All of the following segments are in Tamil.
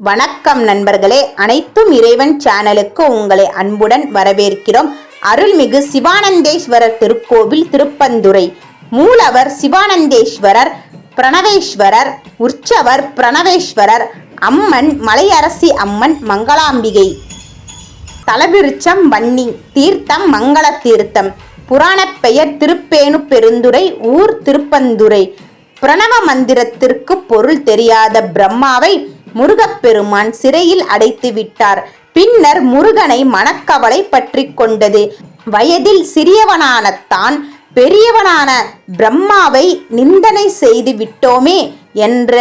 வணக்கம் நண்பர்களே. அனைத்தும் இறைவன் சேனலுக்கு உங்களை அன்புடன் வரவேற்கிறோம். அருள்மிகு சிவானந்தேஸ்வரர் திருக்கோவில் திருப்பந்துரை மூலவர் சிவானந்தேஸ்வரர் பிரணவேஸ்வரர் உற்சவர் பிரணவேஸ்வரர் அம்மன் மலையரசி அம்மன் மங்களாம்பிகை. தலவிருச்சம் வன்னி தீர்த்தம் மங்கள தீர்த்தம். புராணப் பெயர் திருப்பேனு பெருந்துரை ஊர் திருப்பந்துரை பிரணவ மந்திரத்திற்கு பொருள் தெரியாத பிரம்மாவை முருகப்பெருமான் சிறையில் அடைத்து விட்டார். பின்னர் முருகனை மனக்கவலை பற்றி கொண்டது. வயதில் சிறியவனான தான் பெரியவனான பிரம்மாவை நிந்தனை செய்து விட்டோமே என்ற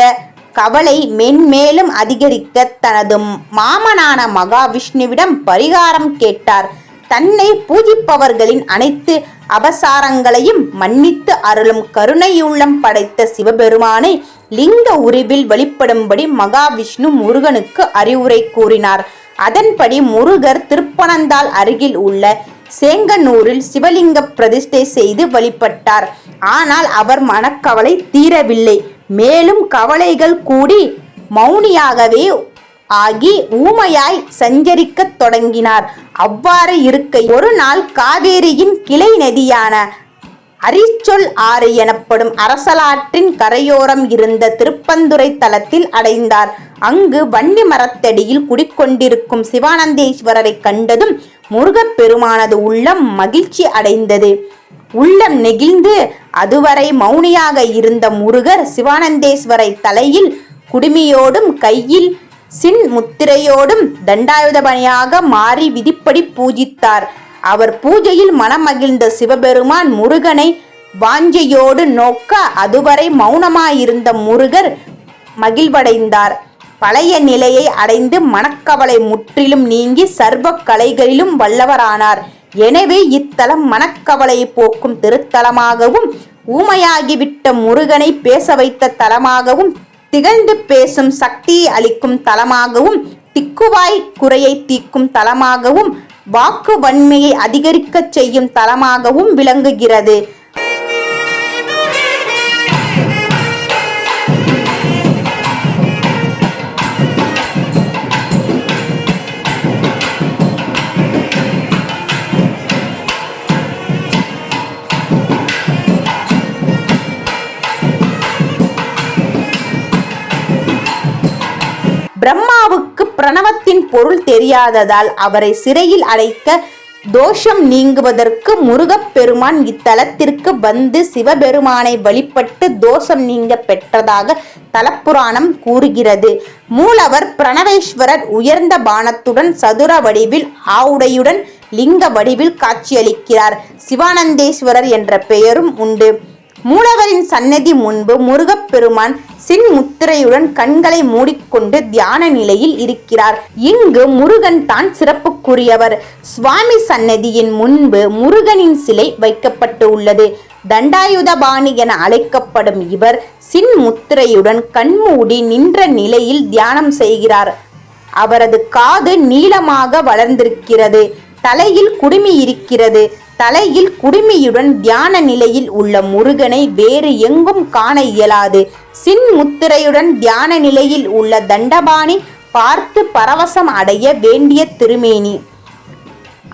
கவலை மென்மேலும் அதிகரிக்க தனது மாமனான மகாவிஷ்ணுவிடம் பரிகாரம் கேட்டார். தன்னை பூஜிப்பவர்களின் அனைத்து அபசாரங்களையும் மன்னித்து அருளும் கருணையுள்ளம் படைத்த சிவபெருமானை லிங்க உருவில் வெளிப்படும்படி மகாவிஷ்ணு முருகனுக்கு அறிவுரை கூறினார். அதன்படி முருகர் திருப்பனந்தால் அருகில் உள்ள சேங்கனூரில் சிவலிங்க பிரதிஷ்டை செய்து வழிபட்டார். ஆனால் அவர் மனக்கவலை தீரவில்லை. மேலும் கவலைகள் கூடி மௌனியாகவே ஆகி ஊமையாய் சஞ்சரிக்கத் தொடங்கினார். அவ்வாறு இருக்க ஒரு நாள் காவேரியின் கிளை நதியான அரிச்சொல் ஆறு எனப்படும் அரசலாற்றின் கரையோரம் இருந்த திருப்பந்துரை தலத்தில் அடைந்தார். அங்கு வன்னி மரத்தடியில் குடிக்கொண்டிருக்கும் சிவானந்தேஸ்வரரை கண்டதும் முருகப்பெருமானது உள்ளம் மகிழ்ச்சி அடைந்தது. உள்ளம் நெகிழ்ந்து அதுவரை மௌனியாக இருந்த முருகர் சிவானந்தேஸ்வரை தலையில் குடுமியோடும் கையில் சின் முத்திரையோடும் தண்டாயுதபணியாக மாறி விதிப்படி பூஜித்தார். அவர் பூஜையில் மனமகிழ்ந்த சிவபெருமான் முருகனை வாஞ்சையோடு நோக்க அதுவரை மௌனமாயிருந்த முருகர் மகிழ்வடைந்தார். பழைய நிலையை அடைந்து மனக்கவலை முற்றிலும் நீங்கி சர்வ கலைகளிலும் வல்லவரானார். எனவே இத்தலம் மனக்கவலையை போக்கும் திருத்தலமாகவும் ஊமையாகிவிட்ட முருகனை பேச வைத்த தலமாகவும் திகழ்ந்து பேசும் சக்தியை அளிக்கும் தலமாகவும் திக்குவாய் குறையை தீக்கும் தலமாகவும் வாக்கு வன்மையை அதிகரிக்கச் செய்யும் தலமாகவும் விளங்குகிறது. பொருள் தெரியாததால் அவரை சிறையில் அடைக்க தோஷம் நீங்குவதற்கு முருகப்பெருமான் இத்தலத்திற்கு வந்து சிவபெருமானை வழிபட்டு தோஷம் நீங்க பெற்றதாக தலப்புராணம் கூறுகிறது. மூலவர் பிரணவேஸ்வரர் உயர்ந்த பானத்துடன் சதுர வடிவில் ஆவுடையுடன் லிங்க வடிவில் காட்சியளிக்கிறார். சிவானந்தேஸ்வரர் என்ற பெயரும் உண்டு. மூலவரின் சன்னதி முன்பு முருகப்பெருமான் சின்முத்திரையுடன் கண்களை மூடிக்கொண்டு தியான நிலையில் இருக்கிறார். இங்கு முருகன் தான் சிறப்புக்குரியவர். சுவாமி சன்னதியின் முன்பு முருகனின் சிலை வைக்கப்பட்டு உள்ளது. தண்டாயுதபாணி என அழைக்கப்படும் இவர் சின்முத்திரையுடன் கண்மூடி நின்ற நிலையில் தியானம் செய்கிறார். அவரது காது நீளமாக வளர்ந்திருக்கிறது. தலையில் குடுமி இருக்கிறது. தலையில் குடுமியுடன் தியான நிலையில் உள்ள முருகனை வேறு எங்கும் காண இயலாது. சின் முத்திரையுடன் தியான நிலையில் உள்ள தண்டபாணி பார்த்து பரவசம் அடைய வேண்டிய திருமேனி.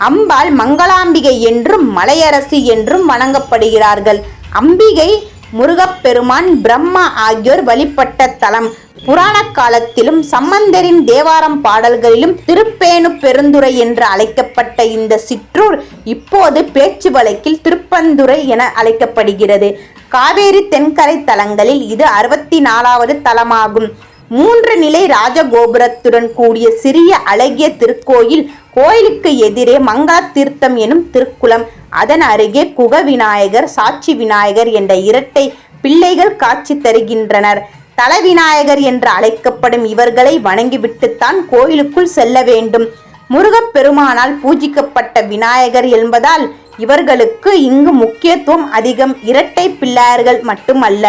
அம்பாள் மங்களாம்பிகை என்றும் மலையரசி என்றும் வணங்கப்படுகிறார்கள். அம்பிகை முருகப்பெருமான் பிரம்மா ஆகியோர் வழிபட்ட தலம். புராண காலத்திலும் சம்பந்தரின் தேவாரம் பாடல்களிலும் திருப்பேனு பெருந்துறை என்று அழைக்கப்பட்ட இந்த சிற்றூர் இப்போது பேச்சு வழக்கில் திருப்பந்துறை என அழைக்கப்படுகிறது. காவேரி தென்கரை தலங்களில் இது அறுபத்தி நாலாவது தலமாகும். மூன்று நிலை ராஜகோபுரத்துடன் கூடிய சிறிய அழகிய திருக்கோயில் கோயிலுக்கு எதிரே மங்கள தீர்த்தம் எனும் திருக்குளம். அதன் அருகே குக விநாயகர் சாட்சி விநாயகர் என்ற இரட்டை பிள்ளைகள் காட்சி தருகின்றனர். தலவிநாயகர் என்று அழைக்கப்படும் இவர்களை வணங்கிவிட்டுத்தான் கோயிலுக்குள் செல்ல வேண்டும். முருகப்பெருமானால் பூஜிக்கப்பட்ட விநாயகர் என்பதால் இவர்களுக்கு இங்கு முக்கியத்துவம் அதிகம். இரட்டை பிள்ளையர்கள் மட்டுமல்ல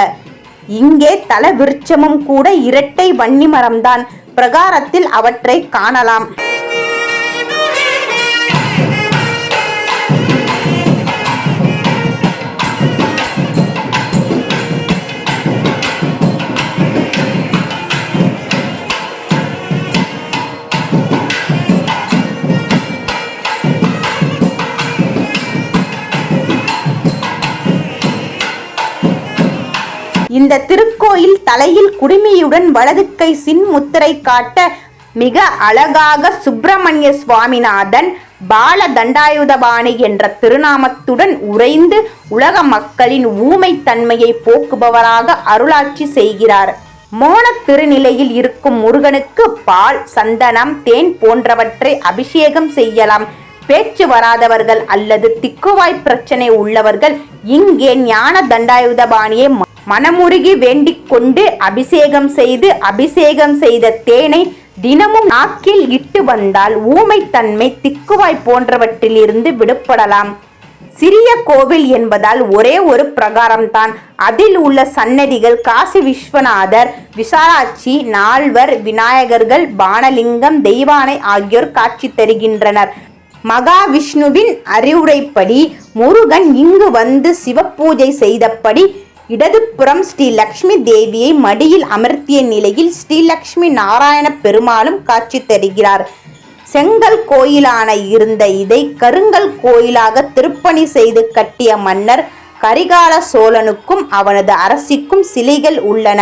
இங்கே தல விருட்சமும் கூட இரட்டை வன்னி மரம்தான். பிரகாரத்தில் அவற்றை காணலாம். இந்த திருக்கோயில் தலையில் குடுமியுடன் வலது கை சின்முத்திரை காட்ட மிக அழகாக சுப்பிரமணிய சுவாமிநாதன் பால தண்டாயுதபாணி என்ற திருநாமத்துடன் உறைந்து உலக மக்களின் ஊமைத் தன்மையை போக்குபவராக அருளாட்சி செய்கிறார். மோன திருநிலையில் இருக்கும் முருகனுக்கு பால் சந்தனம் தேன் போன்றவற்றை அபிஷேகம் செய்யலாம். பேச்சு வராதவர்கள் அல்லது திக்குவாய் பிரச்சனை உள்ளவர்கள் இங்கே ஞான தண்டாயுதபாணியை மனமுருகி வேண்டிக் கொண்டு அபிஷேகம் செய்து அபிஷேகம் செய்த தேனை தினமும் நாக்கில் இட்டு வந்தால் ஊமைத்தன்மை திக்குவாய் போன்றவற்றிலிருந்து விடுபடலாம். சிறிய கோவில் என்பதால் ஒரே ஒரு பிரகாரம்தான். அதில் உள்ள சன்னதிகள் காசி விஸ்வநாதர் விசாலாட்சி நால்வர் விநாயகர்கள் பானலிங்கம் தெய்வானை ஆகியோர் காட்சி தருகின்றனர். மகாவிஷ்ணுவின் அறிவுரைப்படி முருகன் இங்கு வந்து சிவப்பூஜை செய்தபடி இடதுபுறம் ஸ்ரீ லக்ஷ்மி தேவியை மடியில் அமர்த்திய நிலையில் ஸ்ரீலக்ஷ்மி நாராயண பெருமாளும் காட்சி தருகிறார். செங்கல் கோயிலான இருந்த இதை கருங்கல் கோயிலாக திருப்பணி செய்து கட்டிய மன்னர் கரிகால சோழனுக்கும் அவனது அரசிக்கும் சிலைகள் உள்ளன.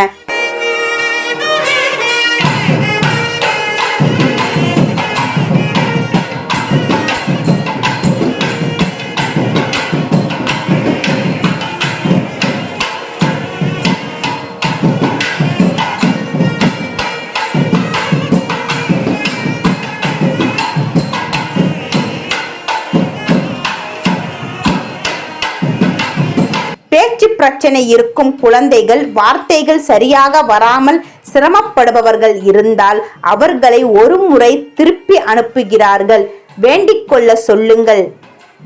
பிரச்சனை இருக்கும் குழந்தைகள் வார்த்தைகள் சரியாக வராமல் சிரமப்படுபவர்கள் இருந்தால் அவர்களை ஒரு முறை திருப்பி அனுப்புகிறார்கள். வேண்டிக் கொள்ள சொல்லுங்கள்.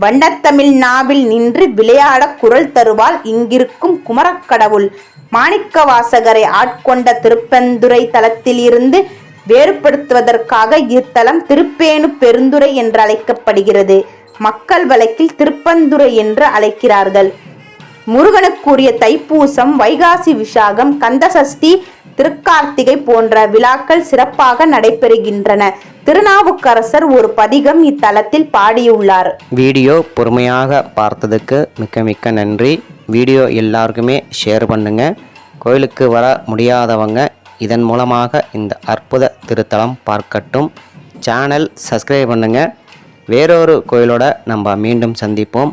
வண்ணத்தமிழ் நாவில் நின்று விளையாட குரல் தருவால் இங்கிருக்கும் குமரக்கடவுள். மாணிக்கவாசகரை ஆட்கொண்ட திருப்பெந்துரை தலத்திலிருந்து வேறுபடுத்துவதற்காக இத்தலம் திருப்பேணு பெருந்துரை என்று அழைக்கப்படுகிறது. மக்கள் வழக்கில் திருப்பந்துரை என்று அழைக்கிறார்கள். முருகனுக்குரிய தைப்பூசம் வைகாசி விசாகம் கந்தசஷ்டி திருக்கார்த்திகை போன்ற விழாக்கள் சிறப்பாக நடைபெறுகின்றன. திருநாவுக்கரசர் ஒரு பதிகம் இத்தலத்தில் பாடியுள்ளார். வீடியோ பொறுமையாக பார்த்ததுக்கு மிக்க மிக்க நன்றி. வீடியோ எல்லாருக்குமே ஷேர் பண்ணுங்க. கோயிலுக்கு வர முடியாதவங்க இதன் மூலமாக இந்த அற்புத திருத்தலம் பார்க்கட்டும். சேனல் சப்ஸ்கிரைப் பண்ணுங்கள் வேறொரு கோயிலோட நம்ம மீண்டும் சந்திப்போம்.